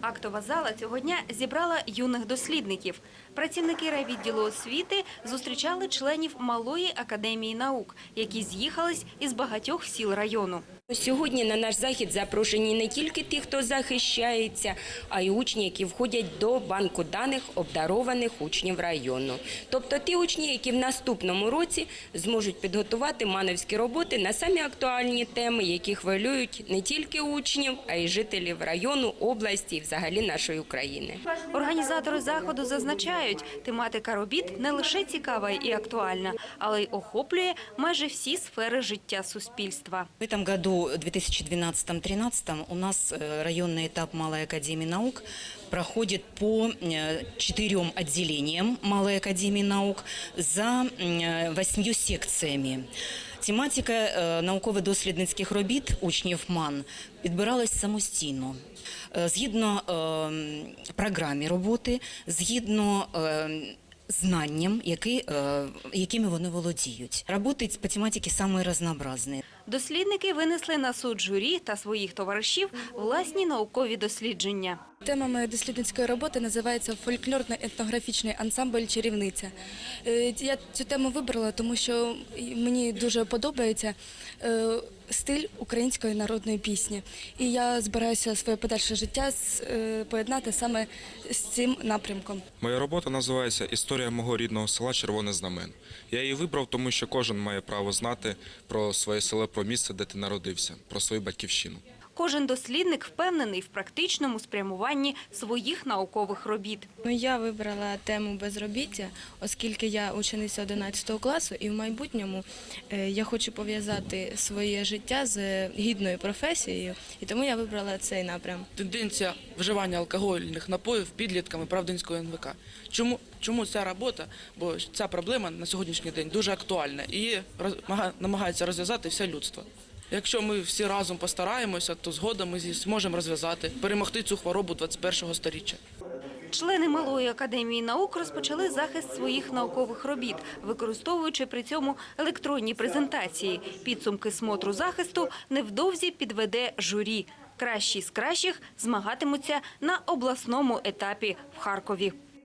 Актова зала цього дня зібрала юних дослідників. Працівники райвідділу освіти зустрічали членів Малої академії наук, які з'їхались із багатьох сіл району. Сьогодні на наш захід запрошені не тільки ті, хто захищається, а й учні, які входять до банку даних обдарованих учнів району. Тобто ті учні, які в наступному році зможуть підготувати мановські роботи на самі актуальні теми, які хвилюють не тільки учнів, а й жителів району, області і взагалі нашої України. Організатори заходу зазначають, тематика робіт не лише цікава і актуальна, але й охоплює майже всі сфери життя суспільства. В этом году, 2012-2013, у нас э, районный этап Малой Академии наук проходит по э, четырем отделениям Малой Академии наук за э, восьмью секціями. Тематика е, науково-дослідницьких робіт учнів МАН підбиралась самостійно. Е, Згідно е, програмі роботи, згідно е, знанням, які, е, якими вони володіють. Роботи з математики самі різнообразні. Дослідники винесли на суд журі та своїх товаришів власні наукові дослідження. Тема моєї дослідницької роботи називається Фольклорно-етнографічний ансамбль Чарівниця. Е, Я цю тему вибрала, тому що мені дуже подобається е, стиль української народної пісні. І я збираюся своє подальше життя е, поєднати саме з цим напрямком. Моя робота називається Історія мого рідного села Червоне Знамен. Я її вибрав, тому що кожен має право знати про своє село, про місце, де ти народився, про свою батьківщину. Кожен дослідник впевнений в практичному спрямуванні своїх наукових робіт. Ну, я вибрала тему безробіття, оскільки я учениця 11 класу, і в майбутньому е, я хочу пов'язати своє життя з гідною професією, і тому я вибрала цей напрям. тенденція вживання алкогольних напоїв підлітками Правдинського НВК. Чому, чому ця робота? Бо ця проблема на сьогоднішній день дуже актуальна і намагається розв'язати все людство. Якщо ми всі разом постараємося, то згодом ми зможемо розв'язати, перемогти цю хворобу 21-го сторіччя. Члени Малої академії наук розпочали захист своїх наукових робіт, використовуючи при цьому електронні презентації. Підсумки смотру захисту невдовзі підведе журі. Кращі з кращих змагатимуться на обласному етапі в Харкові.